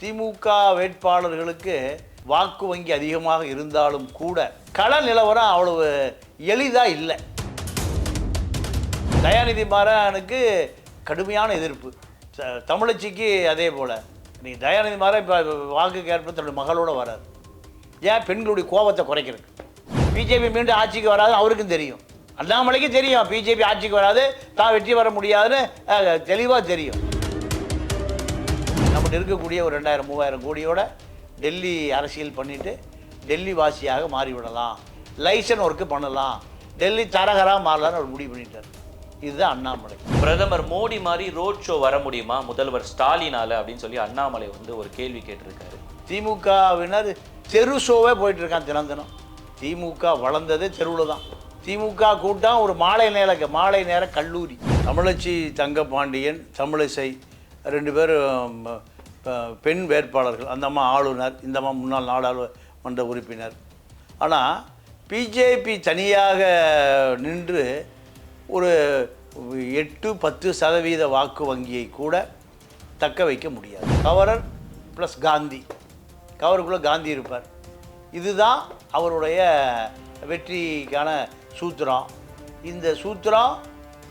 திமுக வேட்பாளர்களுக்கு வாக்கு வங்கி அதிகமாக இருந்தாலும் கூட கள நிலவரம் அவ்வளவு எளிதாக இல்லை. தயாநிதி மாறனுக்கு கடுமையான எதிர்ப்பு. தமிழச்சிக்கு அதே போல். நீங்கள் தயாநிதி மாறன் இப்போ வாக்கு கேட்ப தன்னுடைய மகளோடு வராது ஏன் பெண்களுடைய கோபத்தை குறைக்கிறதுக்கு? பிஜேபி மீண்டும் ஆட்சிக்கு வராது அவருக்கும் தெரியும். அண்ணாமலைக்கும் தெரியும் பிஜேபி ஆட்சிக்கு வராது தான் வெற்றி பெற முடியாதுன்னு தெளிவாக தெரியும். நம்மகிட்ட இருக்கக்கூடிய ஒரு ரெண்டாயிரம் மூவாயிரம் கோடியோட டெல்லி அரசியல் பண்ணிட்டு டெல்லி வாசியாக மாறிவிடலாம். லைசன் ஒர்க்கு பண்ணலாம். டெல்லி தரகராக மாறலாம்னு அவர் முடிவு பண்ணிட்டார். இதுதான் அண்ணாமலை. பிரதமர் மோடி மாதிரி ரோட் ஷோ வர முடியுமா? முதல்வர் ஸ்டாலினால அப்படின்னு சொல்லி அண்ணாமலை வந்து ஒரு கேள்வி கேட்டிருக்காரு. திமுகவினர் தெரு ஷோவே போயிட்டு இருக்கான் தினம் தினம். திமுக வளர்ந்ததே தெருவில் தான். திமுக கூட்டம் ஒரு மாலை நேர மாலை நேர கல்லூரி. தமிழச்சி தங்கபாண்டியன் தமிழிசை ரெண்டு பேரும் பெண் வேட்பாளர்கள் அந்த அம்மா ஆளுநர் இந்த அம்மா முன்னாள் நாடாளுமன்ற உறுப்பினர். ஆனால் பிஜேபி தனியாக நின்று ஒரு எட்டு பத்து சதவீத வாக்கு வங்கியை கூட தக்க வைக்க முடியாது. கவரர் ப்ளஸ் காந்தி. கவருக்குள்ளே காந்தி இருப்பார். இதுதான் அவருடைய வெற்றிக்கான சூத்திரம். இந்த சூத்திரம்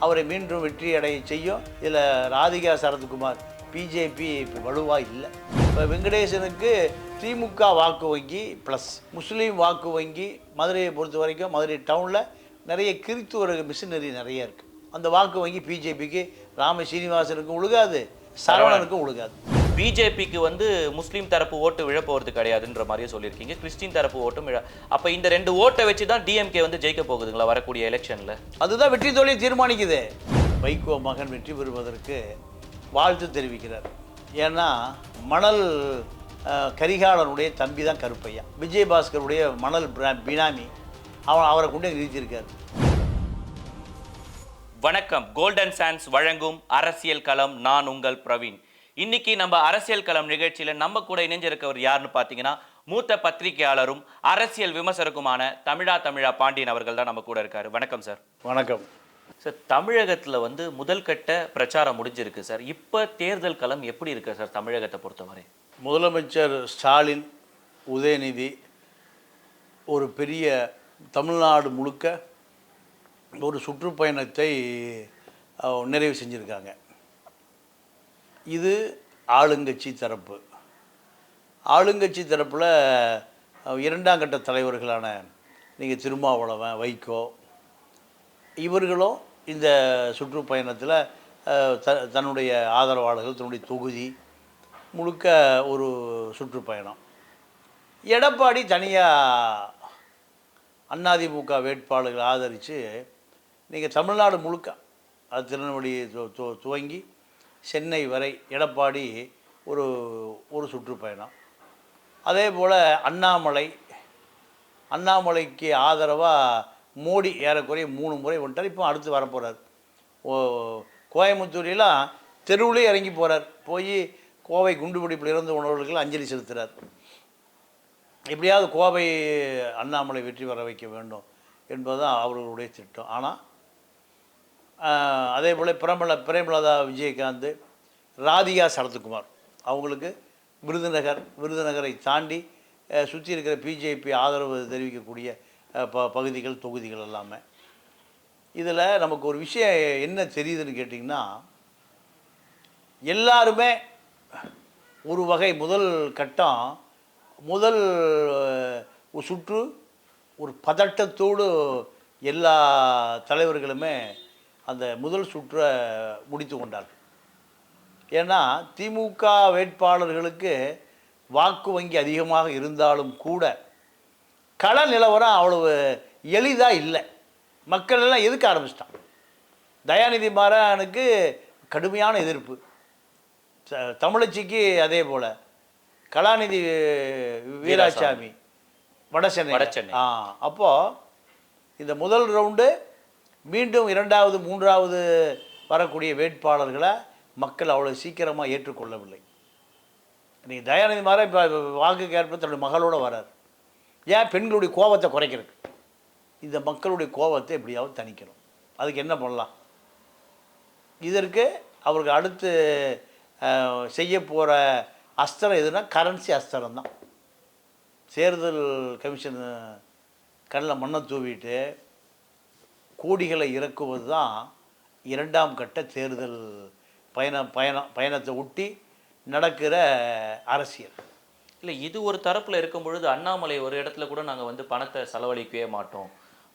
அவரை மீண்டும் வெற்றி அடைய செய்யும். இதில் ராதிகா சரத்குமார் பிஜேபி இப்போ வலுவாக இல்லை. இப்போ வெங்கடேசனுக்கு திமுக வாக்கு வங்கி ப்ளஸ் முஸ்லீம் வாக்கு வங்கி மதுரையை பொறுத்த வரைக்கும் மதுரை டவுனில் நிறைய கிறித்துவ மிஷினரி நிறைய இருக்குது அந்த வாக்கு வங்கி பிஜேபிக்கு ராம சீனிவாசனுக்கும் உழுகாது சரவணனுக்கும் உழுகாது. பிஜேபிக்கு வந்து முஸ்லீம் தரப்பு ஓட்டு விழ போறது கிடையாதுன்ற மாதிரியே சொல்லியிருக்கீங்க. கிறிஸ்டின் தரப்பு ஓட்டும் விழ அப்ப இந்த ரெண்டு ஓட்டை வச்சு தான் டிஎம்கே வந்து ஜெயிக்க போகுதுங்களா வரக்கூடிய எலெக்ஷன்ல அதுதான் வெற்றி தோல்வியை தீர்மானிக்குது. வைகோ மகன் வெற்றி பெறுவதற்கு வாழ்த்து தெரிவிக்கிறார். ஏன்னா மணல் கரிகாலனுடைய தம்பி தான் கருப்பையா. விஜயபாஸ்கருடைய மணல் பினாமி அவன் அவரை கொண்டு நிறுத்தியிருக்காரு வணக்கம். கோல்டன் சான்ஸ் வழங்கும் அரசியல் களம் நான் உங்கள் பிரவீன். இன்னைக்கு நம்ம அரசியல் களம் நிகழ்ச்சியில நம்ம கூட இணைஞ்சிருக்கவர் யாருன்னு பார்த்தீங்கன்னா மூத்த பத்திரிகையாளரும் அரசியல் விமர்சகருமான தமிழா தமிழா பாண்டியன் அவர்கள் தான் நம்ம கூட இருக்காரு. வணக்கம் சார். வணக்கம். சார் தமிழகத்தில் வந்து முதல் கட்ட பிரச்சாரம் முடிஞ்சிருக்கு சார் இப்போ தேர்தல் களம் எப்படி இருக்கு சார் தமிழகத்தை பொறுத்தவரை? முதலமைச்சர் ஸ்டாலின் உதயநிதி ஒரு பெரிய தமிழ்நாடு முழுக்க ஒரு சுற்றுப்பயணத்தை நிறைவு செஞ்சுருக்காங்க. இது ஆளுங்கட்சி தரப்பு. ஆளுங்கட்சி தரப்பில் இரண்டாம் கட்ட தலைவர்களான நீங்கள் திருமாவளவன் வைகோ இவர்களும் இந்த சுற்றுப்பயணத்தில் த தன்னுடைய ஆதரவாளர்கள் தன்னுடைய தொகுதி முழுக்க ஒரு சுற்றுப்பயணம். எடப்பாடி தனியாக அதிமுக வேட்பாளர்கள் ஆதரித்து நீங்கள் தமிழ்நாடு முழுக்க அது திருநெல்வேலி துவங்கி சென்னை வரை எடப்பாடி ஒரு ஒரு சுற்றுப்பயணம். அதே போல் அண்ணாமலை அண்ணாமலைக்கு ஆதரவாக மோடி ஏறக்குறைய மூணு முறை வந்துட்டார் இப்போ அடுத்து வரப்போகிறார் ஓ கோயம்புத்தூரிலாம் தெருவிலே இறங்கி போகிறார் போய் கோவை குண்டுபிடிப்பில் இறந்து உணர்வுகளுக்கு அஞ்சலி செலுத்துகிறார் எப்படியாவது கோவை அண்ணாமலை வெற்றி வர வைக்க வேண்டும் என்பதுதான் அவர்களுடைய திட்டம். ஆனால் அதே போல் பிரமல பிரேமலதா விஜயகாந்த் ராதிகா சரத்குமார் அவங்களுக்கு விருதுநகர் விருதுநகரை தாண்டி சுற்றி இருக்கிற பிஜேபி ஆதரவு தெரிவிக்கக்கூடிய ப பகுதிகள் தொகுதிகள் எல்லாமே. இதில் நமக்கு ஒரு விஷயம் என்ன தெரியுதுன்னு கேட்டிங்கன்னா எல்லாருமே ஒரு வகை முதல் கட்டம் முதல் ஒரு சுற்று ஒரு பதட்டத்தோடு எல்லா தலைவர்களுமே அந்த முதல் சுற்றை முடித்து கொண்டார்கள். ஏன்னா திமுக வேட்பாளர்களுக்கு வாக்கு வங்கி அதிகமாக இருந்தாலும் கூட கள நிலவரம் அவ்வளவு எளிதாக இல்லை. மக்கள் எல்லாம் எதுக்க ஆரம்பிச்சிட்டான் தயாநிதி மாறனுக்கு கடுமையான எதிர்ப்பு. தமிழச்சிக்கு அதே போல். கலாநிதி வீராசாமி வடசென்னை. வடசென்னை. ஆ அப்போது இந்த முதல் ரவுண்டு மீண்டும் இரண்டாவது மூன்றாவது வரக்கூடிய வேட்பாளர்களை மக்கள் அவ்வளோ சீக்கிரமாக ஏற்றுக்கொள்ளவில்லை. நீ தயாநிதி மாறன் இப்போ வாக்கு கேட்ப தன்னுடைய மகளோட வரார். ஏன் பெண்களுடைய கோபத்தை குறைக்கிறதுக்கு இந்த மக்களுடைய கோபத்தை எப்படியாவது தணிக்கணும். அதுக்கு என்ன பண்ணலாம்? இதற்கு அவருக்கு அடுத்து செய்ய போகிற அஸ்திரம் எதுனா கரன்சி அஸ்திரம் தான். தேர்தல் கமிஷன் கண்ணில் மண்ணை தூவிட்டு கோடிகளை இறக்குவது தான் இரண்டாம் கட்ட தேர்தல் பயணம் பயணம் பயணத்தை ஒட்டி நடக்கிற அரசியல். இல்லை இது ஒரு தரப்பில் இருக்கும் பொழுது அண்ணாமலை ஒரு இடத்துல கூட நாங்கள் வந்து பணத்தை செலவழிக்கவே மாட்டோம்.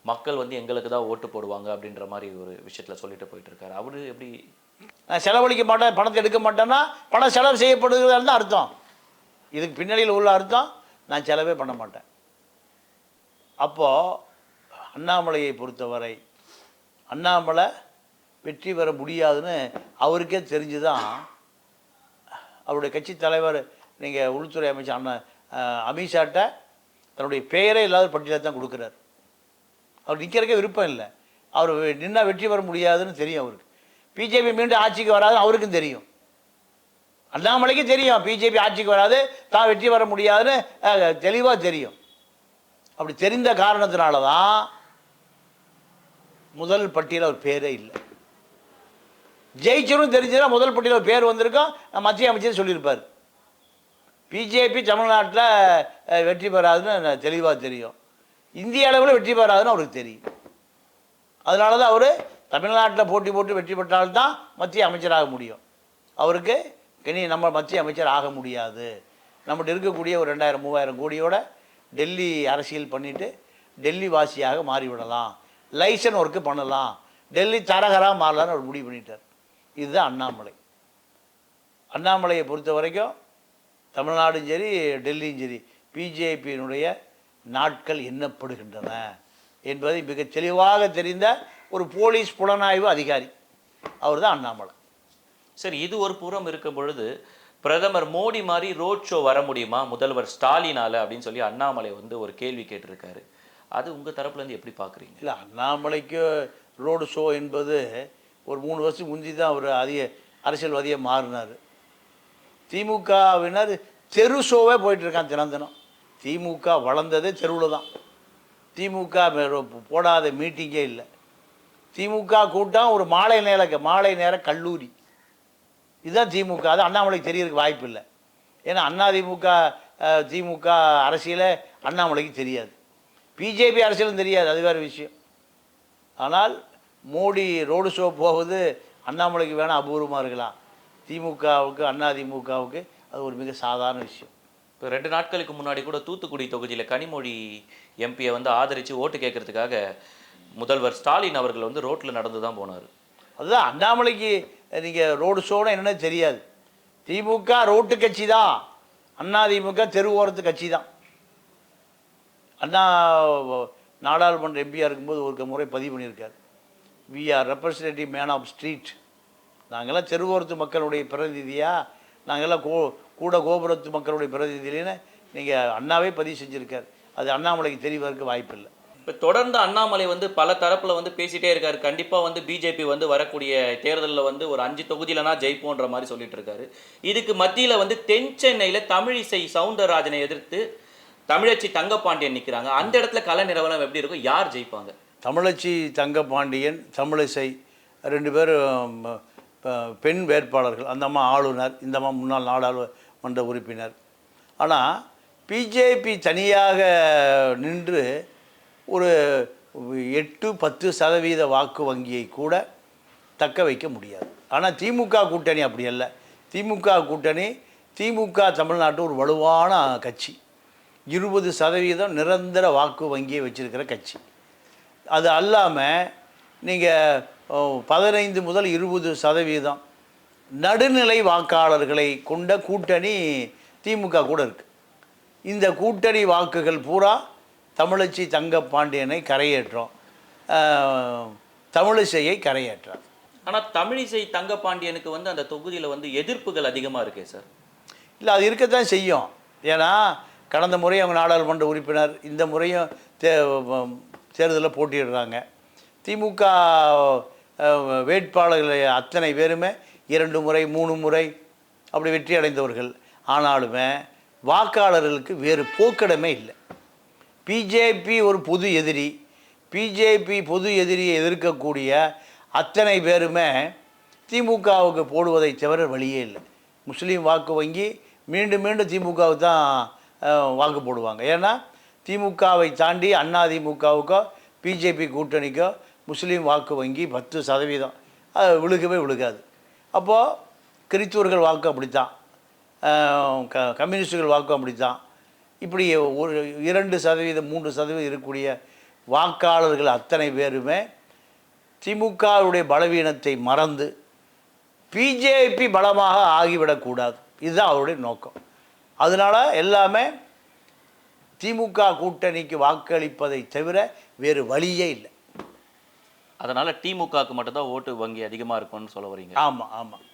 மக்கள் வந்து எங்களுக்கு தான் ஓட்டு போடுவாங்க அப்படின்ற மாதிரி ஒரு விஷயத்துல சொல்லிட்டு போயிட்டு இருக்காரு அவரு எப்படி? நான் செலவழிக்க மாட்டேன் பணத்தை எடுக்க மாட்டேன்னா பணம் செலவு செய்யப்படுகிறது தான் அர்த்தம். இதுக்கு பின்னணியில் உள்ள அர்த்தம் நான் செலவே பண்ண மாட்டேன். அப்போது அண்ணாமலையை பொறுத்தவரை அண்ணாமலை வெற்றி பெற முடியாதுன்னு அவருக்கே தெரிஞ்சு தான் அவருடைய கட்சி தலைவர் நீங்கள் உள்துறை அமைச்சர் அண்ணன் அமித்ஷாட்ட தன்னுடைய பெயரே இல்லாத பட்டியலை தான் கொடுக்குறாரு. அவர் நிற்கிறக்கே விருப்பம் இல்லை. அவர் நின்னா வெற்றி பெற முடியாதுன்னு தெரியும் அவருக்கு. பிஜேபி மீண்டும் ஆட்சிக்கு வராதுன்னு அவருக்கும் தெரியும். அண்ணாமலைக்கும் தெரியும் பிஜேபி ஆட்சிக்கு வராது தான் வெற்றி பெற முடியாதுன்னு தெளிவாக தெரியும். அப்படி தெரிந்த காரணத்தினால தான் முதல் பட்டியலில் அவர் பேரே இல்லை. ஜெயிச்சரும் தெரிஞ்சதுன்னா முதல் பட்டியலில் பேர் வந்திருக்கோம். மத்திய அமைச்சர் சொல்லியிருப்பார். பிஜேபி தமிழ்நாட்டில் வெற்றி பெறாதுன்னு தெளிவாக தெரியும். இந்திய அளவில் வெற்றி பெறாதுன்னு அவருக்கு தெரியும். அதனால தான் அவர் தமிழ்நாட்டில் போட்டி போட்டு வெற்றி பெற்றால்தான் மத்திய அமைச்சராக முடியும். அவருக்கு இனி நம்ம மத்திய அமைச்சர் ஆக முடியாது. நம்மகிட்ட இருக்கக்கூடிய ஒரு ரெண்டாயிரம் மூவாயிரம் கோடியோட டெல்லி அரசியல் பண்ணிவிட்டு டெல்லி வாசியாக மாறிவிடலாம். லைசன் ஒர்க்கு பண்ணலாம். டெல்லி தரகராக மாறலான்னு அவர் முடிவு பண்ணிட்டார். இதுதான் அண்ணாமலை. அண்ணாமலையை பொறுத்த வரைக்கும் தமிழ்நாடும் சரி டெல்லியும் சரி பிஜேபியினுடைய நாட்கள் எண்ணப்படுகின்றன என்பதை மிக தெளிவாக தெரிந்த ஒரு போலீஸ் புலனாய்வு அதிகாரி. அவர் தான் அண்ணாமலை. சரி இது ஒரு புறம் இருக்கும் பொழுது பிரதமர் மோடி மாதிரி ரோட் ஷோ வர முடியுமா? முதல்வர் ஸ்டாலினால அப்படின்னு சொல்லி அண்ணாமலை வந்து ஒரு கேள்வி கேட்டிருக்காரு. அது உங்க தரப்புல இருந்து எப்படி பாக்குறீங்க? இல்லை அண்ணாமலைக்கு ரோடு ஷோ என்பது ஒரு மூணு வருஷம் முந்தி தான் அவர் அதிக அரசியல்வாதியாக மாறினார். திமுகவினர் தெரு ஷோவே போயிட்டுருக்கான் தினந்தினம். தினம் தினம் திமுக வளர்ந்ததே தெருவில் தான். திமுக போடாத மீட்டிங்கே இல்லை. திமுக கூட்டம் ஒரு மாலை நேர மாலை நேர கல்லூரி. இதுதான் திமுக. அது அண்ணாமலைக்கு தெரியறதுக்கு வாய்ப்பு இல்லை. ஏன்னா அண்ணா திமுக திமுக அரசியலை அண்ணாமலைக்கு தெரியாது. பிஜேபி அரசியலும் தெரியாது. அது வேறு விஷயம். ஆனால் மோடி ரோடு ஷோ போவது அண்ணாமலைக்கு வேணால் அபூர்வமாக இருக்கலாம். திமுகவுக்கு அண்ணா திமுகவுக்கு அது ஒரு மிக சாதாரண விஷயம். இப்போ ரெண்டு நாட்களுக்கு முன்னாடி கூட தூத்துக்குடி தொகுதியில் கனிமொழி எம்பியை வந்து ஆதரித்து ஓட்டு கேட்கறதுக்காக முதல்வர் ஸ்டாலின் அவர்கள் வந்து ரோட்டில் நடந்து தான் போனார். அதுதான் அண்ணாமலைக்கு நீங்கள் ரோடு ஷோனா என்னன்னே தெரியாது. திமுக ரோட்டு கட்சி தான். அண்ணா திமுக தெரு ஓரத்து கட்சி தான். அண்ணா நாடாளுமன்ற எம்பியாக இருக்கும்போது ஒரு முறை பதிவு பண்ணியிருக்காரு. We are representative man of street நாங்கள்லாம் தெருவோரத்து மக்களுடைய பிரதிநிதியா? நாங்கள்லாம் கோ கூட கோபுரத்து மக்களுடைய பிரதிநிதின்னு நீங்கள் அண்ணாவே பதிவு செஞ்சுருக்காரு. அது அண்ணாமலைக்கு தெரியவதற்கு வாய்ப்பு இல்லை இப்போ தொடர்ந்து அண்ணாமலை வந்து பல தரப்புல வந்து பேசிட்டே இருக்காரு. கண்டிப்பா வந்து பிஜேபி வந்து வரக்கூடிய தேர்தலில் வந்து ஒரு அஞ்சு தொகுதியிலனா ஜெயிப்போன்ற மாதிரி சொல்லிட்டு இருக்காரு இதுக்கு மத்தியில வந்து தென் சென்னையில தமிழிசை சவுந்தரராஜனை எதிர்த்து தமிழச்சி தங்கப்பாண்டியன் நிக்கிறாங்க. அந்த இடத்துல கல நிலவரம் எப்படி இருக்கும்? யார் ஜெயிப்பாங்க? தமிழச்சி தங்கபாண்டியன் தமிழிசை ரெண்டு பேரும் பெண் வேட்பாளர்கள் அந்த அம்மா ஆளுநர் இந்த அம்மா முன்னாள் நாடாளுமன்ற உறுப்பினர். ஆனால் பிஜேபி தனியாக நின்று ஒரு எட்டு பத்து சதவீத வாக்கு வங்கியை கூட தக்க வைக்க முடியாது. ஆனால் திமுக கூட்டணி அப்படி அல்ல. திமுக கூட்டணி திமுக தமிழ்நாட்டு ஒரு வலுவான கட்சி. இருபது சதவீதம் நிரந்தர வாக்கு வங்கியை வச்சுருக்கிற கட்சி. அது அல்லாமல் நீங்கள் பதினைந்து முதல் இருபது சதவீதம் நடுநிலை வாக்காளர்களை கொண்ட கூட்டணி திமுக கூட இருக்கு. இந்த கூட்டணி வாக்குகள் பூரா தமிழச்சி தங்கப்பாண்டியனை கரையேற்றம். தமிழிசையை கரையேற்றார். ஆனா தமிழிசை தங்கப்பாண்டியனுக்கு வந்து அந்த தொகுதியில வந்து எதிர்ப்புகள் அதிகமா இருக்கே சார். இல்லை அது இருக்கத்தான் செய்யும். ஏன்னா கடந்த முறை அவங்க நாடாளுமன்ற உறுப்பினர் இந்த முறையும் தே தேர்தலில் போட்டியிடுறாங்க. திமுக வேட்பாளர்கள் அத்தனை பேருமே இரண்டு முறை மூணு முறை அப்படி வெற்றி அடைந்தவர்கள். ஆனாலுமே வாக்காளர்களுக்கு வேறு போக்கிடமே இல்லை. பிஜேபி ஒரு பொது எதிரி பிஜேபி பொது எதிரியை எதிர்க்கக்கூடிய அத்தனை பேருமே திமுகவுக்கு போடுவதை தவிர வழியே இல்லை. முஸ்லீம் வாக்கு வங்கி மீண்டும் மீண்டும் திமுகவுக்கு தான் வாக்கு போடுவாங்க. ஏன்னா திமுகவை தாண்டி அண்ணா திமுகவுக்கோ பிஜேபி கூட்டணிக்கோ முஸ்லீம் வாக்கு வங்கி பத்து சதவீதம். அது விழுகவே விழுகாது. அப்போது கிறித்துவர்கள் வாக்கு அப்படித்தான். க கம்யூனிஸ்டுகள் வாக்கு அப்படித்தான். இப்படி ஒரு இரண்டு சதவீதம் மூன்று சதவீதம் இருக்கக்கூடிய வாக்காளர்கள் அத்தனை பேருமே திமுகவுடைய பலவீனத்தை மறந்து பிஜேபி பலமாக ஆகிவிடக்கூடாது இதுதான் அவருடைய நோக்கம். அதனால எல்லாமே திமுக கூட்டணிக்கு வாக்களிப்பதை தவிர வேறு வழியே இல்லை. அதனால திமுகவுக்கு மட்டும்தான் ஓட்டு வங்கி அதிகமா இருக்கும்னு சொல்ல வரீங்க. ஆமாம் ஆமாம்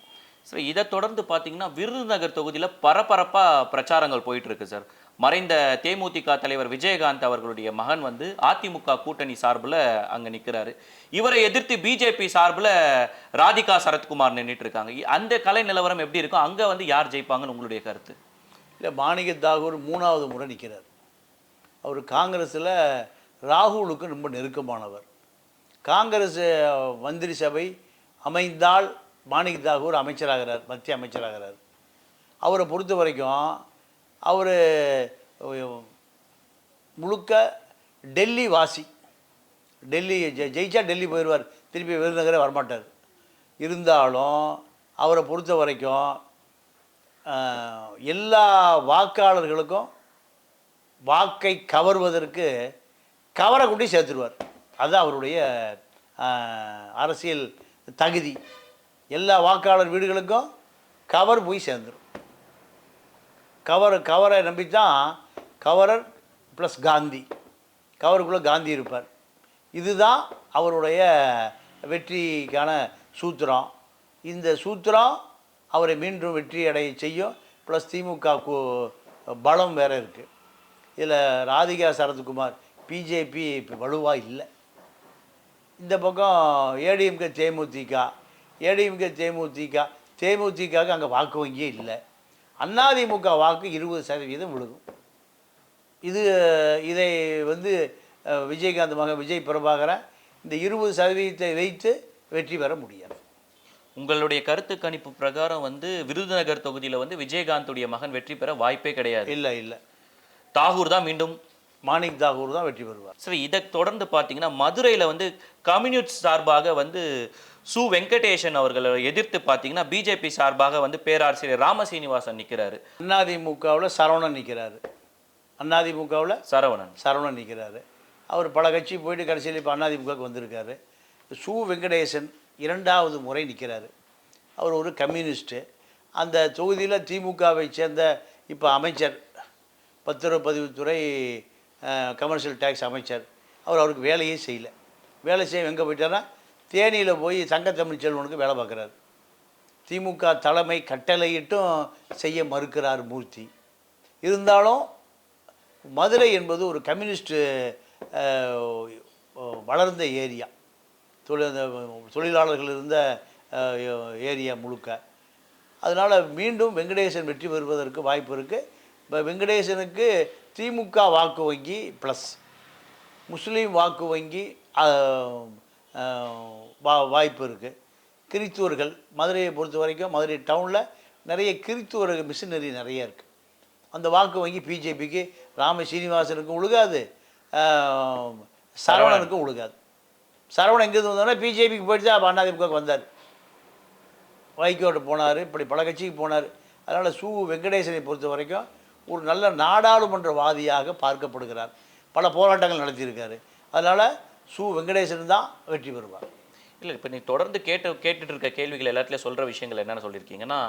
சரி இதை தொடர்ந்து பார்த்தீங்கன்னா விருதுநகர் தொகுதியில் பரபரப்பாக பிரச்சாரங்கள் போயிட்டு இருக்கு சார் மறைந்த தேமுதிக தலைவர் விஜயகாந்த் அவர்களுடைய மகன் வந்து அதிமுக கூட்டணி சார்பில் அங்கே நிற்கிறாரு இவரை எதிர்த்து பிஜேபி சார்பில் ராதிகா சரத்குமார் நின்றுட்டு இருக்காங்க அந்த கலை நிலவரம் எப்படி இருக்கும்? அங்கே வந்து யார் ஜெயிப்பாங்கன்னு உங்களுடைய கருத்து? இல்லை மாணிக்க தாகூர் மூணாவது முறை நிற்கிறார் அவர் காங்கிரஸில் ராகுலுக்கு ரொம்ப நெருக்கமானவர். காங்கிரஸ் மந்திரி சபை அமைந்தால் மாணிக் தாகூர் அமைச்சராகிறார் மத்திய அமைச்சராகிறார். அவரை பொறுத்த வரைக்கும் அவர் முழுக்க டெல்லி வாசி. டெல்லி ஜெயிச்சா டெல்லி போயிடுவார் திருப்பி விருதுநகரே வரமாட்டார். இருந்தாலும் அவரை பொறுத்த வரைக்கும் எல்லா வாக்காளர்களுக்கும் வாக்கை கவர்வதற்கு கவரை கூட்டி சேர்த்துருவார் அதுதான் அவருடைய அரசியல் தகுதி. எல்லா வாக்காளர் வீடுகளுக்கும் கவர் போய் சேர்ந்துடும் கவர் கவரை நம்பித்தான் கவரர் ப்ளஸ் காந்தி. கவருக்குள்ளே காந்தி இருப்பார். இதுதான் அவருடைய வெற்றிக்கான சூத்திரம். இந்த சூத்திரம் அவரை மீண்டும் வெற்றி அடைய செய்யும். ப்ளஸ் திமுக பலம் வேறு இருக்குது இதில் ராதிகா சரத்குமார் பிஜேபி இப்போ வலுவாக இல்லை. இந்த பக்கம் ஏடிஎம்கே தேமுதிக ஏடிஎம்கே தேமுதிக தேமுதிகவுக்கு அங்கே வாக்கு வங்கியே இல்லை. அதிமுக வாக்கு இருபது சதவீதம் விழுகும். இது இதை வந்து விஜயகாந்த் மகன் விஜய் பிரபாகரன் இந்த இருபது சதவீதத்தை வைத்து வெற்றி பெற முடியாது. உங்களுடைய கருத்து கணிப்பு பிரகாரம் வந்து விருதுநகர் தொகுதியில் வந்து விஜயகாந்துடைய மகன் வெற்றி பெற வாய்ப்பே கிடையாது. இல்லை இல்லை. தாகூர் தான் மீண்டும் மாணிக் தாகூர் தான் வெற்றி பெறுவார். சரி இதை தொடர்ந்து பார்த்தீங்கன்னா மதுரையில் வந்து கம்யூனிஸ்ட் சார்பாக வந்து சு. வெங்கடேஷன் அவர்களை எதிர்த்து பார்த்தீங்கன்னா பிஜேபி சார்பாக வந்து பேராசிரியர் ராமசீனிவாசன் நிற்கிறாரு அதிமுகவில் சரவணன் நிற்கிறாரு அதிமுகவில் சரவணன். சரவணன் நிற்கிறாரு அவர் பல கட்சி போயிட்டு கடைசியில் இப்போ அதிமுகவுக்கு வந்திருக்காரு. சு. வெங்கடேசன் இரண்டாவது முறை நிற்கிறாரு அவர் ஒரு கம்யூனிஸ்ட்டு அந்த தொகுதியில் திமுகவை சேர்ந்த இப்போ அமைச்சர் பத்திரப்பதிவுத்துறை கமர்ஷியல் டேக்ஸ் அமைச்சர். அவர் அவருக்கு வேலையே செய்யல. வேலை செய்ய எங்கே போயிட்டாருன்னா தேனியில் போய் சங்க செல்வனுக்கு வேலை பார்க்குறாரு. திமுக தலைமை கட்டளையிட்டும் செய்ய மறுக்கிறார் மூர்த்தி. இருந்தாலும் மதுரை என்பது ஒரு கம்யூனிஸ்ட்டு வளர்ந்த ஏரியா. தொழில் அந்த தொழிலாளர்கள் இருந்த ஏரியா முழுக்க. அதனால் மீண்டும் வெங்கடேசன் வெற்றி பெறுவதற்கு வாய்ப்பு இருக்குது இப்போ வெங்கடேசனுக்கு திமுக வாக்கு வங்கி ப்ளஸ் முஸ்லீம் வாக்கு வங்கி வா வாய்ப்பு இருக்குது கிறித்துவர்கள் மதுரையை பொறுத்த வரைக்கும் மதுரை டவுனில் நிறைய கிறித்துவர்கள் மிஷினரி நிறைய இருக்குது அந்த வாக்கு வங்கி பிஜேபிக்கு ராம சீனிவாசனுக்கும் உழுகாது. சரவணனுக்கும் உழுகாது. சரவணன் எங்கேருந்து வந்தோன்னா பிஜேபிக்கு போயிட்டு தான் அப்ப அதிமுகவுக்கு வந்தார். வைகோட்டு போனார் இப்படி பல கட்சிக்கு போனார். அதனால் சு வெங்கடேசனை பொறுத்த வரைக்கும் ஒரு நல்ல நாடாளுமன்றவாதியாக பார்க்கப்படுகிறார். பல போராட்டங்கள் நடத்தியிருக்காரு. அதனால் சு. வெங்கடேசன் தான் வெற்றி பெறுவார். இல்லை இப்போ நீ தொடர்ந்து கேட்டு கேட்டுட்டு இருக்க கேள்விகள் எல்லாத்துலேயும் சொல்கிற விஷயங்கள் என்னென்ன சொல்லியிருக்கீங்கன்னா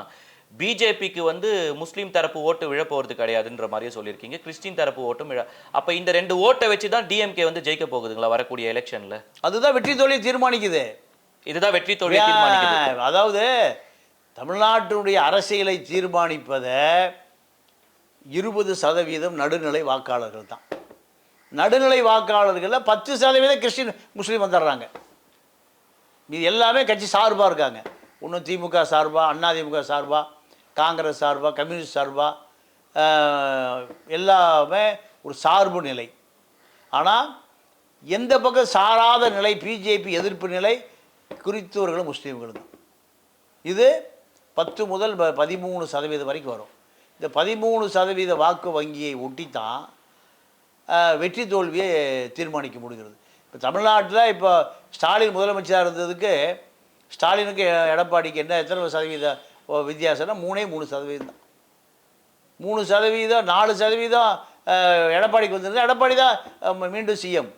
பிஜேபிக்கு வந்து முஸ்லீம் தரப்பு ஓட்டு விழ போகிறது கிடையாதுன்ற மாதிரியே சொல்லியிருக்கீங்க. கிறிஸ்டின் தரப்பு ஓட்டும் விழ. அப்போ இந்த ரெண்டு ஓட்டை வச்சு தான் டிஎம்கே வந்து ஜெயிக்க போகுதுங்களா வரக்கூடிய எலெக்ஷனில்? அதுதான் வெற்றி தோல்வியை தீர்மானிக்குது. இதுதான் வெற்றி தோல்வியை தீர்மானிக்குது. அதாவது தமிழ்நாட்டினுடைய அரசியலை தீர்மானிப்பதை இருபது சதவீதம் நடுநிலை வாக்காளர்கள் தான். நடுநிலை வாக்காளர்களில் பத்து சதவீதம் கிறிஸ்டின் முஸ்லீம் வந்துடுறாங்க. இது எல்லாமே கட்சி சார்பாக இருக்காங்க. ஒன்றும் திமுக சார்பாக அதிமுக சார்பாக காங்கிரஸ் சார்பாக கம்யூனிஸ்ட் சார்பாக எல்லாமே ஒரு சார்பு நிலை. ஆனால் எந்த பக்கம் சாராத நிலை பிஜேபி எதிர்ப்பு நிலை குறித்தவர்களும் முஸ்லீம்களும் தான். இது பத்து முதல் ப- பதிமூணு சதவீதம் வரைக்கும் வரும். இந்த பதிமூணு சதவீத வாக்கு வங்கியை ஒட்டித்தான் தான் வெற்றி தோல்வியை தீர்மானிக்க முடிகிறது. இப்போ தமிழ்நாட்டில் இப்போ ஸ்டாலின் முதலமைச்சராக இருந்ததுக்கு ஸ்டாலினுக்கு எடப்பாடிக்கு என்ன எத்தனை சதவீத வித்தியாசம்னா மூணே மூணு சதவீதம். தான் மூணு சதவீதம் நாலு சதவீதம் எடப்பாடிக்கு வந்திருந்தா எடப்பாடி தான் மீண்டும் சிஎம்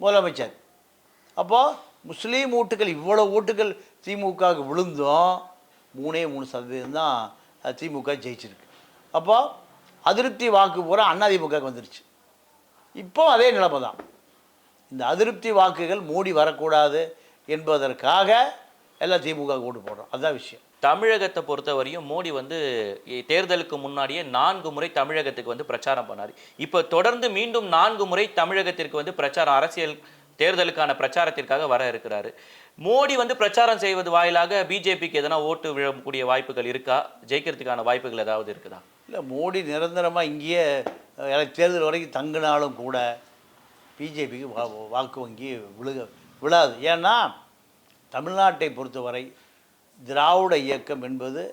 முதலமைச்சர். அப்போது முஸ்லீம் ஓட்டுகள் இவ்வளோ ஓட்டுகள் திமுகவுக்கு விழுந்தும் மூணே மூணு சதவீதம் தான் திமுக ஜெயிச்சிருக்கு. அப்போது அதிருப்தி வாக்கு பூரா அதிமுகவுக்கு வந்துருச்சு. இப்போ அதே நிலைமை தான் இந்த அதிருப்தி வாக்குகள் மூடி வரக்கூடாது என்பதற்காக எல்லாம் திமுக ஓட்டு போடுறோம். அதுதான் விஷயம். தமிழகத்தை பொறுத்தவரையும் மோடி வந்து தேர்தலுக்கு முன்னாடியே நான்கு முறை தமிழகத்துக்கு வந்து பிரச்சாரம் பண்ணார். இப்போ தொடர்ந்து மீண்டும் நான்கு முறை தமிழகத்திற்கு வந்து பிரச்சாரம் அரசியல் தேர்தலுக்கான பிரச்சாரத்திற்காக வர இருக்கிறாரு. மோடி வந்து பிரச்சாரம் செய்வது வாயிலாக பிஜேபிக்கு எதனா ஓட்டு விழக்கூடிய வாய்ப்புகள் இருக்கா? ஜெயிக்கிறதுக்கான வாய்ப்புகள் ஏதாவது இருக்குதா? இல்லை மோடி நிரந்தரமாக இங்கேயே தேர்தல் வரைக்கும் தங்கினாலும் கூட பிஜேபிக்கு வா வாக்கு வங்கி விழுக விழாது. ஏன்னா தமிழ்நாட்டை பொறுத்தவரை திராவிட இயக்கம் என்பது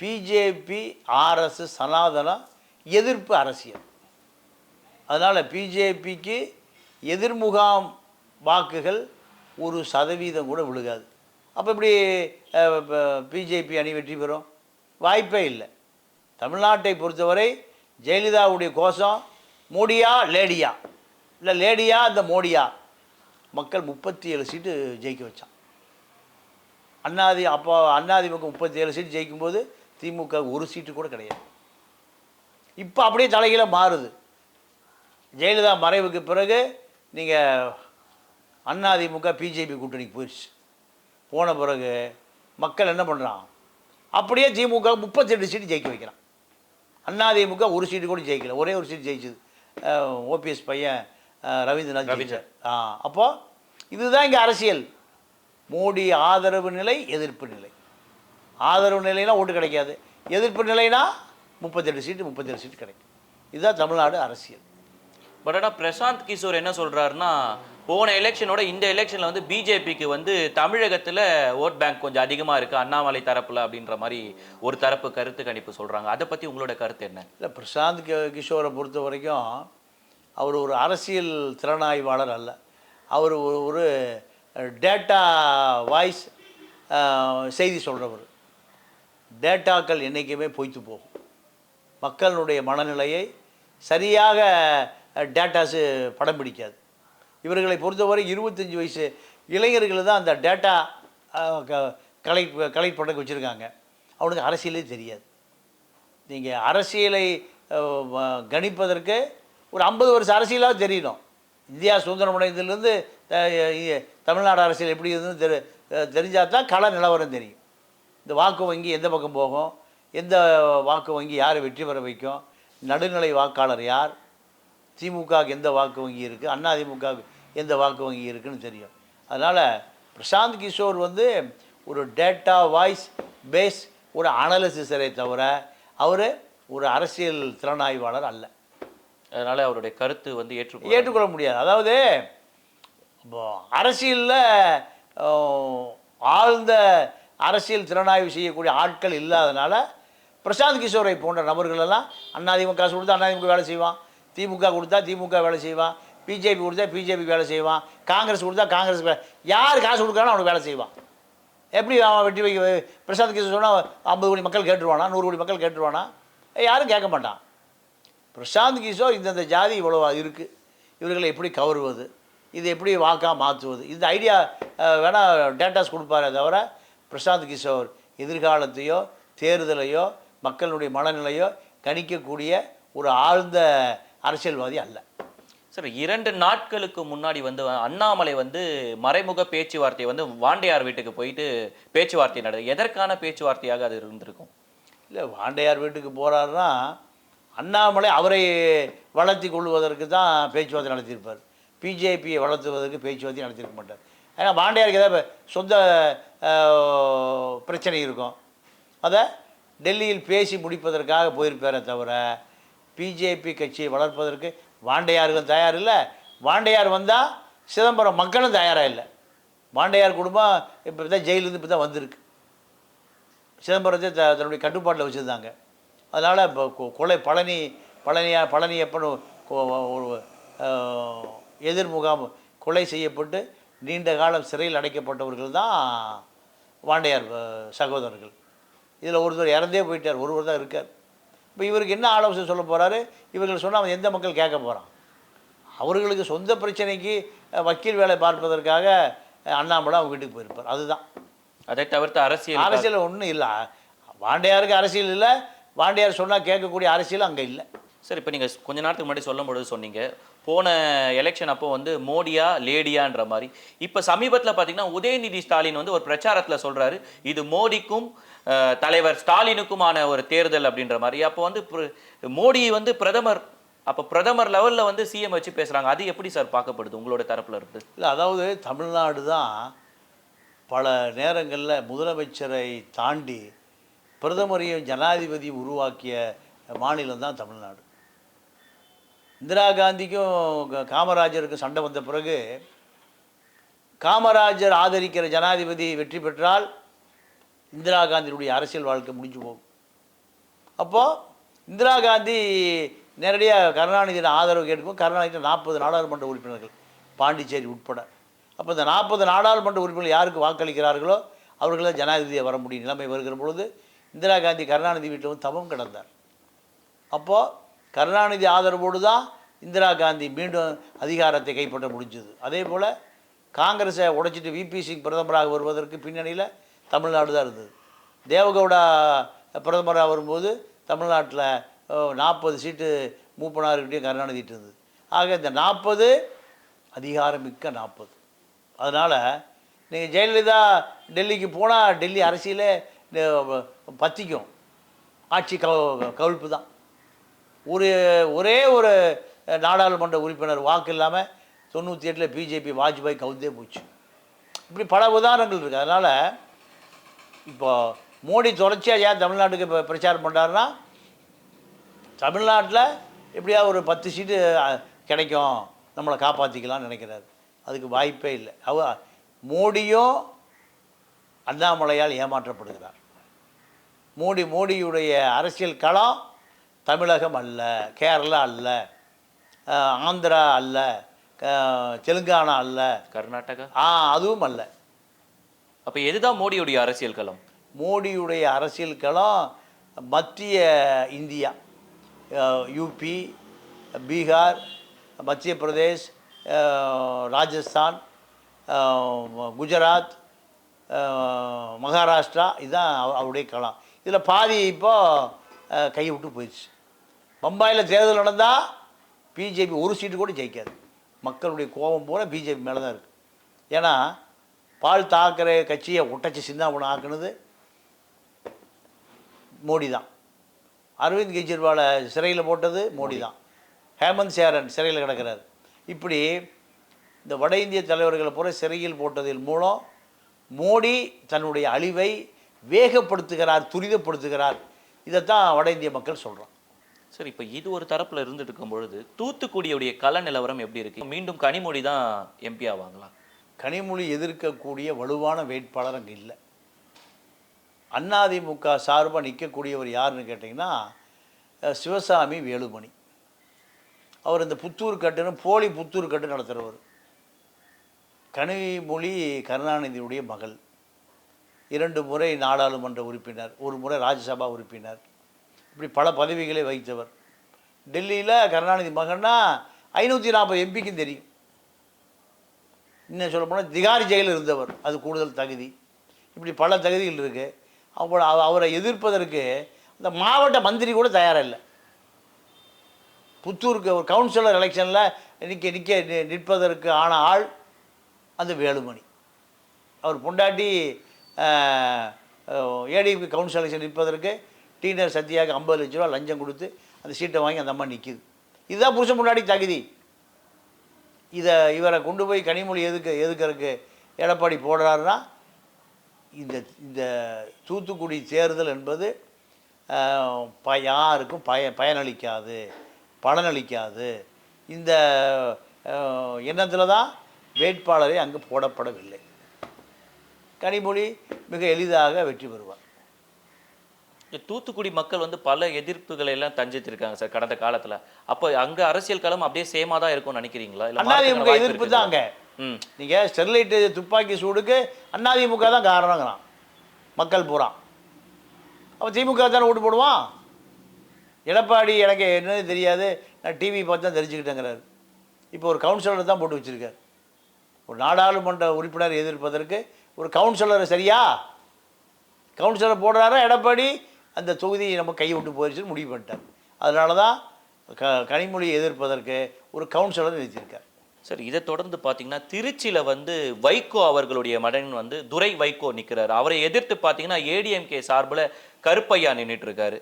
பிஜேபி ஆர்எஸ் சனாதன எதிர்ப்பு அரசியல். அதனால் பிஜேபிக்கு எதிர்முகாம் வாக்குகள் ஒரு சதவீதம் கூட விழுகாது. அப்போ இப்படி பிஜேபி அணி வெற்றி பெறும்? வாய்ப்பே இல்லை. தமிழ்நாட்டை பொறுத்தவரை ஜெயலலிதாவுடைய கோஷம் மோடியா லேடியா? இல்லை லேடியா இந்த மோடியா? மக்கள் முப்பத்தி ஏழு சீட்டு ஜெயிக்க வச்சான். அண்ணாதி அப்போ அண்ணாதிமுக முப்பத்தி ஏழு சீட்டு ஜெயிக்கும்போது திமுக ஒரு சீட்டு கூட கிடையாது. இப்போ அப்படியே தலைகீழ மாறுது. ஜெயலலிதா மறைவுக்கு பிறகு நீங்கள் அண்ணாதிமுக பிஜேபி கூட்டணிக்கு போயிடுச்சு போன பிறகு மக்கள் என்ன பண்ணுறான் அப்படியே திமுக முப்பத்தெட்டு சீட்டு ஜெயிக்க வைக்கிறான். அதிமுக ஒரு சீட்டு கூட ஜெயிக்கல. ஒரே ஒரு சீட்டு ஜெயிச்சது. ஓபிஎஸ் பையன் ரவீந்திரநாத் ரவீந்திரன். ஆ அப்போ இதுதான் இங்கே அரசியல். மோடி ஆதரவு நிலை எதிர்ப்பு நிலை. ஆதரவு நிலைனா ஓட்டு கிடைக்காது. எதிர்ப்பு நிலைனா முப்பத்தெட்டு சீட்டு முப்பத்தெட்டு சீட்டு கிடைக்கும். இதுதான் தமிழ்நாடு அரசியல். பட் ஆனால் பிரசாந்த் கிஷோர் என்ன சொல்றாருன்னா போன எலெக்ஷனோட இந்த எலெக்ஷனில் வந்து பிஜேபிக்கு வந்து தமிழகத்தில் ஓட் பேங்க் கொஞ்சம் அதிகமாக இருக்குது அண்ணாமலை தரப்பில் அப்படின்ற மாதிரி ஒரு தரப்பு கருத்து கணிப்பு சொல்கிறாங்க அதை பற்றி உங்களோட கருத்து என்ன? இல்லை பிரசாந்த் கிஷோரை பொறுத்த வரைக்கும் அவர் ஒரு அரசியல் திறனாய்வாளர் அல்ல. அவர் ஒரு- ஒரு டேட்டா வாய்ஸ் செய்தி சொல்கிறவர் டேட்டாக்கள் என்றைக்குமே பொய்த்து போகும். மக்களுடைய மனநிலையை சரியாக டேட்டாஸு படம் பிடிக்காது. இவர்களை பொறுத்தவரை இருபத்தஞ்சி வயசு இளைஞர்கள் தான் அந்த டேட்டா கலை கலெக்ட் பண்ண வச்சுருக்காங்க. அவனுக்கு அரசியலே தெரியாது. நீங்கள் அரசியலை கணிப்பதற்கு ஒரு ஐம்பது வருஷம் அரசியலாக தெரியணும். இந்தியா சுதந்திரம் அடைந்ததுலேருந்து தமிழ்நாடு அரசியல் எப்படி இருந்ததுன்னு தெரி தெரிஞ்சால் தான் கள நிலவரம் தெரியும். இந்த வாக்கு வங்கி எந்த பக்கம் போகும்? எந்த வாக்கு வங்கி யாரை வெற்றி பெற வைக்கும்? நடுநிலை வாக்காளர் யார்? திமுகவுக்கு எந்த வாக்கு வங்கி இருக்குது அண்ணா திமுகவுக்கு எந்த வாக்கு வங்கி இருக்குன்னு தெரியும். அதனால் பிரசாந்த் கிஷோர் வந்து ஒரு டேட்டா வாய்ஸ் பேஸ் ஒரு அனாலிசிஸரை தவிர அவர் ஒரு அரசியல் திறனாய்வாளர் அல்ல. அதனால அவருடைய கருத்து வந்து ஏற்றுக்கொள்ள ஏற்றுக்கொள்ள முடியாது. அதாவது இப்போ அரசியலில் ஆழ்ந்த அரசியல் திறனாய்வு செய்யக்கூடிய ஆட்கள் இல்லாதனால பிரசாந்த் கிஷோரை போன்ற நபர்கள் எல்லாம் அதிமுக கொடுத்தா அதிமுக வேலை செய்வான். திமுக கொடுத்தா திமுக வேலை செய்வான் பிஜேபி கொடுத்தா பிஜேபி வேலை செய்வான் காங்கிரஸ் கொடுத்தா காங்கிரஸ் வேலை யார் காசு கொடுக்குறானோ அவனுக்கு வேலை செய்வான் எப்படி அவன் வெட்டி வைக்க பிரசாந்த் கிஷோர் சொன்னால் ஐம்பது கோடி மக்கள் கேட்டுருவானா நூறு கோடி மக்கள் கேட்டுருவானா? யாரும் கேட்க மாட்டான். பிரசாந்த் கிஷோர் இந்தந்த ஜாதி இவ்வளோ இருக்குது இவர்களை எப்படி கவருவது? இது எப்படி வாக்காக மாற்றுவது இந்த ஐடியா வேணால் டேட்டாஸ் கொடுப்பாரே தவிர பிரசாந்த் கிஷோர் எதிர்காலத்தையோ தேர்தலையோ மக்களுடைய மனநிலையோ கணிக்கக்கூடிய ஒரு ஆழ்ந்த அரசியல்வாதி அல்ல. சார் இரண்டு நாட்களுக்கு முன்னாடி வந்து அண்ணாமலை வந்து மறைமுக பேச்சுவார்த்தை வந்து வாண்டையார் வீட்டுக்கு போயிட்டு பேச்சுவார்த்தை நடந்தது எதற்கான பேச்சுவார்த்தையாக அது இருந்திருக்கும்? இல்லை வாண்டையார் வீட்டுக்கு போகிறாருன்னா அண்ணாமலை அவரை வளர்த்தி கொள்வதற்கு தான் பேச்சுவார்த்தை நடத்தியிருப்பார். பிஜேபியை வளர்த்துவதற்கு பேச்சுவார்த்தை நடத்தியிருக்க மாட்டார். ஏன்னா வாண்டையாருக்கு ஏதாவது சொந்த பிரச்சனை இருக்கும். அதை டெல்லியில் பேசி முடிப்பதற்காக போயிருப்பாரே தவிர பிஜேபி கட்சியை வளர்ப்பதற்கு வாண்டையார்கள் தயார் இல்லை. வாண்டையார் வந்தால் சிதம்பரம் மக்களும் தயாராக இல்லை. வாண்டையார் குடும்பம் இப்போ தான் ஜெயிலிருந்து இப்போ தான் வந்திருக்கு. சிதம்பரத்தை த தன்னுடைய கட்டுப்பாட்டில் வச்சுருந்தாங்க. அதனால் இப்போ கொ- கொலை பழனி பழனியா பழனியப்பன் கொ- ஒரு எதிர் முகாம் கொலை செய்யப்பட்டு நீண்ட காலம் சிறையில் அடைக்கப்பட்டவர்கள் தான் வாண்டையார் சகோதரர்கள். இதில் ஒருத்தர் இறந்தே போயிட்டார். ஒருவர் தான் இருக்கார். இப்போ இவருக்கு என்ன ஆலோசனை சொல்ல போகிறாரு இவர்கள் சொன்னால் அவன் எந்த மக்கள் கேட்க போகிறான் அவர்களுக்கு சொந்த பிரச்சனைக்கு வக்கீல் வேலை பார்ப்பதற்காக அண்ணாமலை அவங்க வீட்டுக்கு போயிருப்பார். அதுதான். அதை தவிர்த்து அரசியல் அரசியல் ஒன்றும் இல்லை. வாண்டையாருக்கு அரசியல் இல்லை. வாண்டையார் சொன்னால் கேட்கக்கூடிய அரசியல் அங்கே இல்லை. சார் இப்போ நீங்கள் கொஞ்ச நேரத்துக்கு முன்னாடி சொல்லும்பொழுது சொன்னீங்க. போன எலெக்ஷன் அப்போ வந்து மோடியா லேடியான்ற மாதிரி. இப்போ சமீபத்தில் பார்த்தீங்கன்னா உதயநிதி ஸ்டாலின் வந்து ஒரு பிரச்சாரத்தில் சொல்றாரு. இது மோடிக்கும் தலைவர் ஸ்டாலினுக்குமான ஒரு தேர்தல் அப்படின்ற மாதிரி. அப்போ வந்து மோடி வந்து பிரதமர் அப்போ பிரதமர் லெவலில் வந்து சிஎம் வச்சு பேசுகிறாங்க அது எப்படி சார் பார்க்கப்படுது உங்களோட தரப்பில் இருந்து? இல்லை அதாவது தமிழ்நாடு தான் பல நேரங்களில் முதலமைச்சரை தாண்டி பிரதமரையும் ஜனாதிபதியும் உருவாக்கிய மாநிலம் தான் தமிழ்நாடு. இந்திரா காந்திக்கும் காமராஜருக்கும் சண்டை வந்த பிறகு காமராஜர் ஆதரிக்கிற ஜனாதிபதி வெற்றி பெற்றால் இந்திரா காந்தியினுடைய அரசியல் வாழ்க்கை முடிஞ்சு போகும். அப்போது இந்திரா காந்தி நேரடியாக கருணாநிதியின் ஆதரவு கேட்கும் கருணாநிதி நாற்பது நாடாளுமன்ற உறுப்பினர்கள் பாண்டிச்சேரி உட்பட. அப்போ இந்த நாற்பது நாடாளுமன்ற உறுப்பினர்கள் யாருக்கு வாக்களிக்கிறார்களோ அவர்களால் ஜனாதிபதியாக வர முடியும். நிலைமை வருகிற பொழுது இந்திரா காந்தி கருணாநிதி வீட்டில் வந்து தவம் கிடந்தார். அப்போது கருணாநிதி ஆதரவோடு தான் இந்திரா காந்தி மீண்டும் அதிகாரத்தை கைப்பற்ற முடிஞ்சது. அதே போல் காங்கிரஸை உடைச்சிட்டு விபி சிங் பிரதமராக வருவதற்கு பின்னணியில் தமிழ்நாடு தான் இருந்தது. தேவகவுடா பிரதமராக வரும்போது தமிழ்நாட்டில் நாற்பது சீட்டு மூப்பனார்கிட்டையும் கருணாநிதிட்டு இருந்தது. ஆக இந்த நாற்பது அதிகாரமிக்க நாற்பது அதனால் நீங்கள் ஜெயலலிதா டெல்லிக்கு போனால் டெல்லி அரசியலே பத்திக்கும். ஆட்சி க கவிழ்ப்பு தான். ஒரு ஒரே ஒரு நாடாளுமன்ற உறுப்பினர் வாக்கு இல்லாமல் தொண்ணூற்றி எட்டில் பிஜேபி வாஜ்பாய் கவுந்தே போச்சு. இப்படி பல உதாரணங்கள் இருக்குது அதனால் இப்போ மோடி தொடர்ச்சியாக ஏன் தமிழ்நாட்டுக்கு இப்போ பிரச்சாரம் பண்ணுறாருன்னா தமிழ்நாட்டில் எப்படியா ஒரு பத்து சீட்டு கிடைக்கும். நம்மளை காப்பாற்றிக்கலாம்னு நினைக்கிறாரு. அதுக்கு வாய்ப்பே இல்லை. அவ மோடியும் அண்ணாமலையால் ஏமாற்றப்படுகிறார். மோடி மோடியுடைய அரசியல் களம் தமிழகம் அல்ல கேரளா அல்ல ஆந்திரா அல்ல தெலுங்கானா அல்ல. கர்நாடகா? ஆ அதுவும் அல்ல. அப்போ எதுதான் மோடியுடைய அரசியல் களம்? மோடியுடைய அரசியல் களம் மத்திய இந்தியா. யூபி பீகார் மத்திய பிரதேஷ் ராஜஸ்தான் குஜராத் மகாராஷ்டிரா இதுதான் அவருடைய களம். இதில் பாதி இப்போது அஹ், கையை விட்டு போயிடுச்சு. பம்பாயில் தேர்தல் நடந்தால் பிஜேபி ஒரு சீட்டு கூட ஜெயிக்காது. மக்களுடைய கோபம் பூரா பிஜேபி மேலே தான் இருக்குது ஏன்னா பால் தாக்கரே கட்சியை ஒட்டச்சி சின்னாபுரம் ஆக்குனது மோடி தான் அரவிந்த் கெஜ்ரிவாலை சிறையில் போட்டது மோடி தான் ஹேமந்த் சேரன் சிறையில் கிடக்கிறார். இப்படி இந்த வட இந்திய தலைவர்களை பூரா சிறையில் போட்டதன் மூலம் மோடி தன்னுடைய அழிவை வேகப்படுத்துகிறார் துரிதப்படுத்துகிறார். இதைத்தான் வட இந்திய மக்கள் சொல்கிறோம் சரி இப்போ இது ஒரு தரப்பில் இருந்துட்டு இருக்கும் பொழுது தூத்துக்குடியுடைய கல நிலவரம் எப்படி இருக்கு? மீண்டும் கனிமொழி தான் எம்பி ஆவாங்களா கனிமொழி எதிர்க்கக்கூடிய வலுவான வேட்பாளர் அங்கே இல்லை. அதிமுக சார்பாக நிற்கக்கூடியவர் யாருன்னு கேட்டிங்கன்னா சிவசாமி வேலுமணி. அவர் இந்த புத்தூர் கட்டுன்னு போலி புத்தூர் கட்டு நடத்துகிறவர் கனிமொழி கருணாநிதியுடைய மகள். இரண்டு முறை நாடாளுமன்ற உறுப்பினர் ஒரு முறை ராஜ்யசபா உறுப்பினர். இப்படி பல பதவிகளை வகித்தவர். டெல்லியில் கருணாநிதி மகன்னா ஐநூற்றி நாற்பது எம்பிக்கும் தெரியும். இன்னும் சொல்ல போனால் திகாரி ஜெயிலில் இருந்தவர். அது கூடுதல் தகுதி. இப்படி பல தகுதிகள் இருக்குது அவங்கள அவ- அவரை எதிர்ப்பதற்கு அந்த மாவட்ட மந்திரி கூட தயாராக இல்லை புத்தூருக்கு ஒரு கவுன்சிலர் எலெக்ஷனில் நிற்க நிற்க நிற்பதற்கு ஆன ஆள் அந்த வேலுமணி. அவர் பொண்டாட்டி ஏடிஎம்கே கவுன்சில் எலெக்ஷன் நிற்பதற்கு டீனர் சத்யாவுக்கு ஐம்பது லட்ச ரூபா லஞ்சம் கொடுத்து அந்த சீட்டை வாங்கி அந்த அம்மா நிற்கிது இதுதான் புருஷன் முன்னாடி தகுதி. இதை இவரை கொண்டு போய் கனிமொழி எதுக்கு எதுக்கிறதுக்கு எடப்பாடி போடுறாருன்னா இந்த இந்த தூத்துக்குடி தேர்தல் என்பது ப யாருக்கும் பய பயனளிக்காது பலனளிக்காது. இந்த எண்ணத்தில் தான் வேட்பாளரை அங்கு போடப்படவில்லை. கனிமொழி மிக எளிதாக வெற்றி பெறுவார். தூத்துக்குடி மக்கள் வந்து பல எதிர்ப்புகளை எல்லாம் தஞ்சித்திருக்காங்க சார் கடந்த காலத்துல. அப்போ அங்க அரசியல் களம் அப்படியே சேமா தான் இருக்கும்னு நினைக்கிறீங்களா? அதிமுக வாய்ப்பு எதிர்ப்பு? தான் அங்கே ம். நீங்கள் ஸ்டெர்லைட்டு துப்பாக்கி சூடுக்கு அதிமுக தான் காரணங்கிறான். மக்கள் பூரா. அப்போ திமுக தானே ஓட்டு போடுவான்? எடப்பாடி எனக்கு என்னன்னு தெரியாது. நான் டிவி பார்த்து தான் தெரிஞ்சுக்கிட்டேங்கிறாரு. இப்போ ஒரு கவுன்சிலர் தான் போட்டு வச்சுருக்கார். ஒரு நாடாளுமன்ற உறுப்பினர் எதிர்ப்பதற்கு ஒரு கவுன்சிலர் சரியா? கவுன்சிலர் போடுறாரா எடப்பாடி? அந்த தொகுதியை நம்ம கையை விட்டு போயிடுச்சுன்னு முடிவு பண்ணிட்டார். அதனால தான் க கனிமொழியை எதிர்ப்பதற்கு ஒரு கவுன்சிலர் நிறுத்தியிருக்கார் சார் இதை தொடர்ந்து பார்த்தீங்கன்னா திருச்சியில வந்து வைகோ அவர்களுடைய மகன் வந்து துரை வைகோ நிற்கிறாரு அவரை எதிர்த்து பார்த்தீங்கன்னா ஏடிஎம்கே சார்பில் கருப்பையா நின்றுட்டு இருக்காரு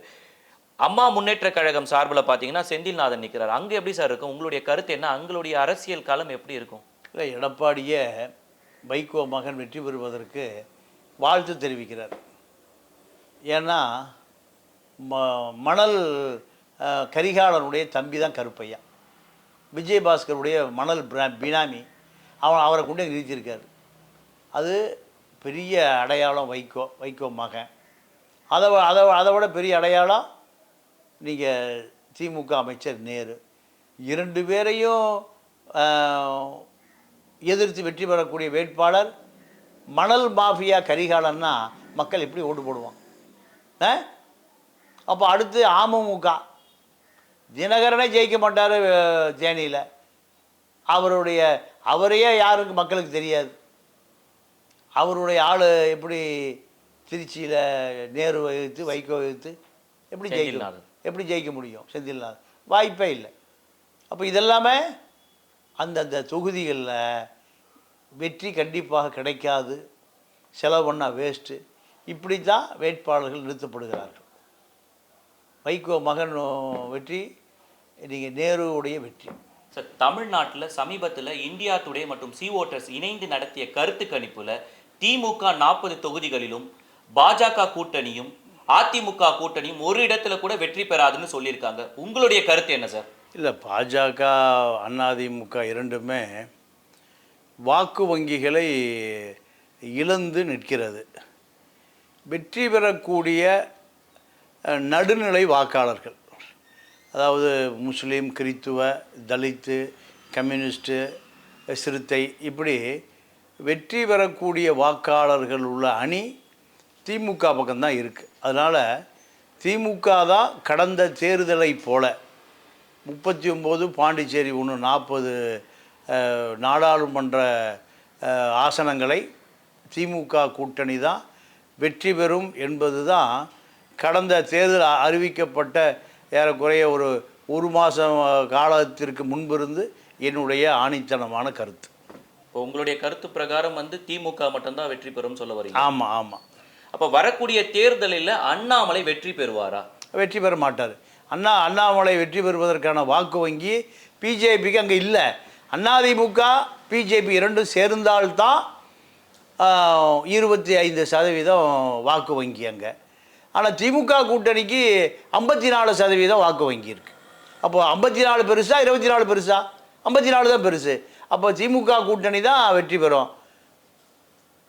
அம்மா முன்னேற்ற கழகம் சார்பில் பார்த்தீங்கன்னா செந்தில்நாதன் நிற்கிறார் அங்கே எப்படி சார் இருக்கும்? உங்களுடைய கருத்து என்ன? அங்களுடைய அரசியல் களம் எப்படி இருக்கும்? இல்லை எடப்பாடியை வைகோ மகன் வெற்றி பெறுவதற்கு வாழ்த்து தெரிவிக்கிறார். ஏன்னா ம மணல் கரிகாலனுடைய தம்பி தான் கருப்பையா. விஜயபாஸ்கருடைய மணல் பிரா பினாமி. அவன் அவரை கொண்டு இங்க நிறுத்தியிருக்காரு அது பெரிய அடையாளம் வைகோ வைகோ மகன். அதை அதை அதை விட பெரிய அடையாளம் நீங்கள் திமுக அமைச்சர் நேரு. இரண்டு பேரையும் எதிர்த்து வெற்றி பெறக்கூடிய வேட்பாளர் மணல் மாஃபியா கரிகாலன்னா மக்கள் எப்படி ஓட்டு போடுவான் ஆ? அப்போ அடுத்து அமமுக. தினகரனே ஜெயிக்க மாட்டார் தேனியில் அவருடைய அவரையே யாருக்கு மக்களுக்கு தெரியாது. அவருடைய ஆள் எப்படி திருச்சியில் நேரு எதிர்த்து வைகோ எதிர்த்து எப்படி ஜெயிக்க. எப்படி ஜெயிக்க முடியும் செந்தில்நாதன் வாய்ப்பே இல்லை. அப்போ இதெல்லாமே அந்தந்த தொகுதிகளில் வெற்றி கண்டிப்பாக கிடைக்காது. செலவு பண்ணால் வேஸ்ட்டு இப்படி தான் வேட்பாளர்கள் நிறுத்தப்படுகிறார்கள். வைகோ மகன் வெற்றி நீங்கள் நேருவுடைய வெற்றி. சார் தமிழ்நாட்டுல சமீபத்துல இந்தியா டுடே மற்றும் சி ஓட்டர்ஸ் இணைந்து நடத்திய கருத்து கணிப்புல திமுக நாற்பது தொகுதிகளிலும் பாஜக கூட்டணியும் அதிமுக கூட்டணியும் ஒரு இடத்துல கூட வெற்றி பெறாதுன்னு சொல்லியிருக்காங்க. உங்களுடைய கருத்து என்ன சார்? இல்லை பாஜக அதிமுக இரண்டுமே வாக்கு வங்கிகளை இழந்து நிற்கிறது. வெற்றி பெறக்கூடிய நடுநிலை வாக்காளர்கள். அதாவது முஸ்லீம் கிறித்துவ தலித்து கம்யூனிஸ்ட்டு சிறுத்தை இப்படி வெற்றி பெறக்கூடிய வாக்காளர்கள் உள்ள அணி திமுக பக்கம்தான் இருக்குது அதனால் திமுக தான் கடந்த தேர்தலை போல முப்பத்தி ஒம்பது பாண்டிச்சேரி ஒன்று நாற்பது நாடாளுமன்ற ஆசனங்களை திமுக கூட்டணி தான் வெற்றி பெறும் என்பது தான் கடந்த தேர்தல் அறிவிக்கப்பட்ட ஏறக்குறைய ஒரு ஒரு மாதம் காலத்திற்கு முன்பிருந்து என்னுடைய ஆணித்தனமான கருத்து. இப்போ உங்களுடைய கருத்து பிரகாரம் வந்து திமுக மட்டும்தான் வெற்றி பெறும் சொல்ல வரீங்க. ஆமாம் ஆமாம் அப்ப வரக்கூடிய தேர்தலில் அண்ணாமலை வெற்றி பெறுவாரா? வெற்றி பெற மாட்டார். அண்ணா அண்ணாமலை வெற்றி பெறுவதற்கான வாக்கு வங்கி பிஜேபிக்கு அங்கே இல்லை. அதிமுக பிஜேபி இரண்டும் சேர்ந்தால்தான் இருபத்தி ஐந்து சதவீதம் வாக்கு வங்கி அங்கே. ஆனால் திமுக கூட்டணிக்கு ஐம்பத்தி நாலு சதவீதம் வாக்கு வங்கி இருக்குது அப்போ ஐம்பத்தி நாலு பெருசா இருபத்தி நாலு பெருசா? ஐம்பத்தி நாலு தான் பெருசு. அப்போ திமுக கூட்டணி தான் வெற்றி பெறும்.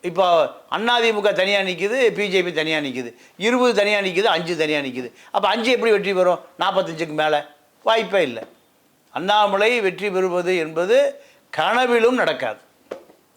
இப்போ அதிமுக தனியாக நிற்கிது பிஜேபி தனியாக நிற்கிது இருபது தனியாக நிற்கிது அஞ்சு தனியாக நிற்கிது அப்போ அஞ்சு எப்படி வெற்றி பெறும்? நாற்பத்தஞ்சுக்கு மேலே. வாய்ப்பே இல்லை. அண்ணாமலை வெற்றி பெறுவது என்பது கனவிலும் நடக்காது.